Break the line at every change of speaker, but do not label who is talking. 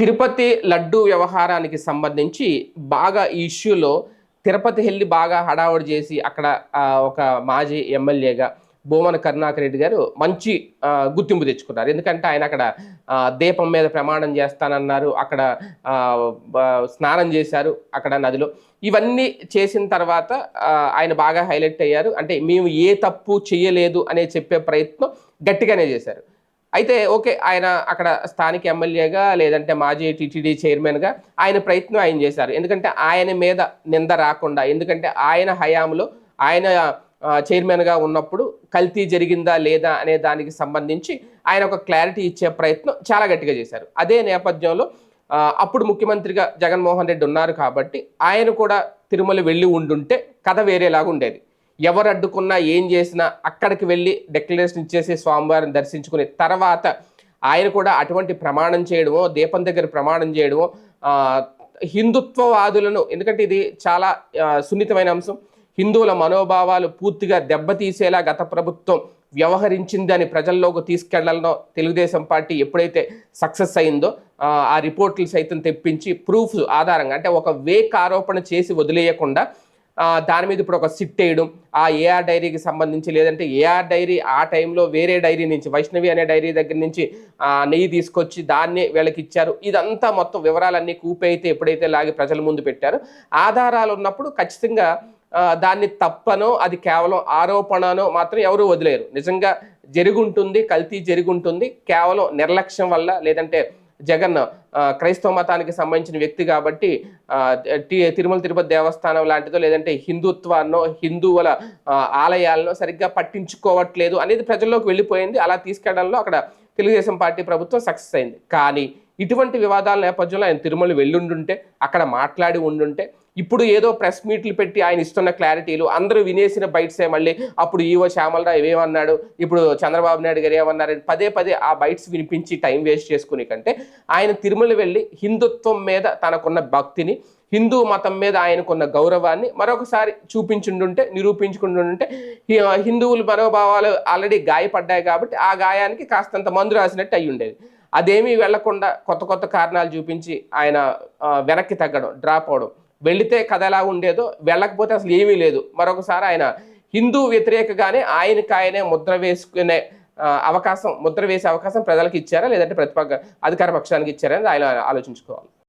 తిరుపతి లడ్డు వ్యవహారానికి సంబంధించి బాగా ఈ ఇష్యూలో తిరుపతి వెళ్ళి బాగా హడావుడి చేసి అక్కడ ఒక మాజీ ఎమ్మెల్యేగా భూమన కరుణాకర్ రెడ్డి గారు మంచి గుర్తింపు తెచ్చుకున్నారు. ఎందుకంటే ఆయన అక్కడ దీపం మీద ప్రమాణం చేస్తానన్నారు అక్కడ స్నానం చేశారు అక్కడ నదిలో. ఇవన్నీ చేసిన తర్వాత ఆయన బాగా హైలైట్ అయ్యారు. అంటే మేము ఏ తప్పు చేయలేదు అనే చెప్పే ప్రయత్నం గట్టిగానే చేశారు. అయితే ఓకే ఆయన అక్కడ స్థానిక ఎమ్మెల్యేగా లేదంటే మాజీ టీటీడీ చైర్మన్గా ఆయన ప్రయత్నం ఆయన చేశారు. ఎందుకంటే ఆయన మీద నింద రాకుండా ఎందుకంటే ఆయన హయాంలో ఆయన చైర్మన్గా ఉన్నప్పుడు కల్తీ జరిగిందా లేదా అనే దానికి సంబంధించి ఆయన ఒక క్లారిటీ ఇచ్చే ప్రయత్నం చాలా గట్టిగా చేశారు. అదే నేపథ్యంలో అప్పుడు ముఖ్యమంత్రిగా జగన్మోహన్ రెడ్డి ఉన్నారు కాబట్టి ఆయన కూడా తిరుమల వెళ్ళి ఉండుంటే కథ వేరేలాగా ఉండేది. ఎవరు అడ్డుకున్నా ఏం చేసినా అక్కడికి వెళ్ళి డెక్లరేషన్ ఇచ్చేసి స్వామివారిని దర్శించుకునే తర్వాత ఆయన కూడా అటువంటి ప్రమాణం చేయడమో దీపం దగ్గర ప్రమాణం చేయడమో హిందుత్వవాదులను ఎందుకంటే ఇది చాలా సున్నితమైన అంశం హిందువుల మనోభావాలు పూర్తిగా దెబ్బతీసేలా గత ప్రభుత్వం వ్యవహరించిందని ప్రజల్లోకి తీసుకెళ్ళాలనో తెలుగుదేశం పార్టీ ఎప్పుడైతే సక్సెస్ అయిందో ఆ, రిపోర్ట్లు సైతం తెప్పించి ప్రూఫ్ ఆధారంగా అంటే ఒక వేక్ ఆరోపణ చేసి వదిలేయకుండా దాని మీద ఇప్పుడు ఒక సిట్ వేయడం ఆ ఏఆర్ డైరీకి సంబంధించి లేదంటే ఏఆర్ డైరీ ఆ టైంలో వేరే డైరీ నుంచి వైష్ణవి అనే డైరీ దగ్గర నుంచి నెయ్యి తీసుకొచ్చి దాన్ని వీళ్ళకి ఇచ్చారు. ఇదంతా మొత్తం వివరాలన్నీ కూపైతే ఎప్పుడైతే లాగి ప్రజల ముందు పెట్టారు ఆధారాలు ఉన్నప్పుడు ఖచ్చితంగా దాన్ని తప్పనో అది కేవలం ఆరోపణనో మాత్రం ఎవరూ వదిలేరు. నిజంగా జరుగుంటుంది కల్తీ జరుగుంటుంది కేవలం నిర్లక్ష్యం వల్ల లేదంటే జగన్ క్రైస్తవ మతానికి సంబంధించిన వ్యక్తి కాబట్టి టి- తిరుమల తిరుపతి దేవస్థానం లాంటిదో లేదంటే హిందుత్వాన్నో హిందువుల ఆలయాలను సరిగ్గా పట్టించుకోవట్లేదు అనేది ప్రజల్లోకి వెళ్ళిపోయింది. అలా తీసుకెళ్ళడంలో అక్కడ తెలుగుదేశం పార్టీ ప్రభుత్వం సక్సెస్ అయింది. కానీ ఇటువంటి వివాదాల నేపథ్యంలో ఆయన తిరుమల వెళ్ళుండుంటే అక్కడ మాట్లాడి ఉండుంటే ఇప్పుడు ఏదో ప్రెస్ మీట్లు పెట్టి ఆయన ఇస్తున్న క్లారిటీలు అందరూ వినేసిన బైట్సే మళ్ళీ అప్పుడు ఈవో శ్యామలరావు ఏమన్నాడు? ఇప్పుడు చంద్రబాబు నాయుడు గారు ఏమన్నారు పదే పదే ఆ బైట్స్ వినిపించి టైం వేస్ట్ చేసుకునే కంటే ఆయన తిరుమల వెళ్ళి హిందుత్వం మీద తనకున్న భక్తిని హిందూ మతం మీద ఆయనకున్న గౌరవాన్ని మరొకసారి చూపించుండుంటే నిరూపించుకుంటుంటే హిందువుల మనోభావాలు ఆల్రెడీ గాయపడ్డాయి కాబట్టి ఆ గాయానికి కాస్తంత మందు రాసినట్టు అయ్యి ఉండేది అదేమీ వెళ్ళకుండా కొత్త కొత్త కారణాలు చూపించి ఆయన వెనక్కి తగ్గడం డ్రాప్ అవడం. వెళితే కథ ఎలా ఉండేదో వెళ్ళకపోతే అసలు ఏమీ లేదు. మరొకసారి ఆయన హిందూ వ్యతిరేకగానే ఆయనకి ఆయనే ముద్ర వేసుకునే అవకాశం ముద్ర వేసే అవకాశం ప్రజలకు ఇచ్చారా? లేదంటే ప్రతిపక్ష అధికార పక్షానికి ఇచ్చారా? అని ఆయన ఆలోచించుకోవాలి.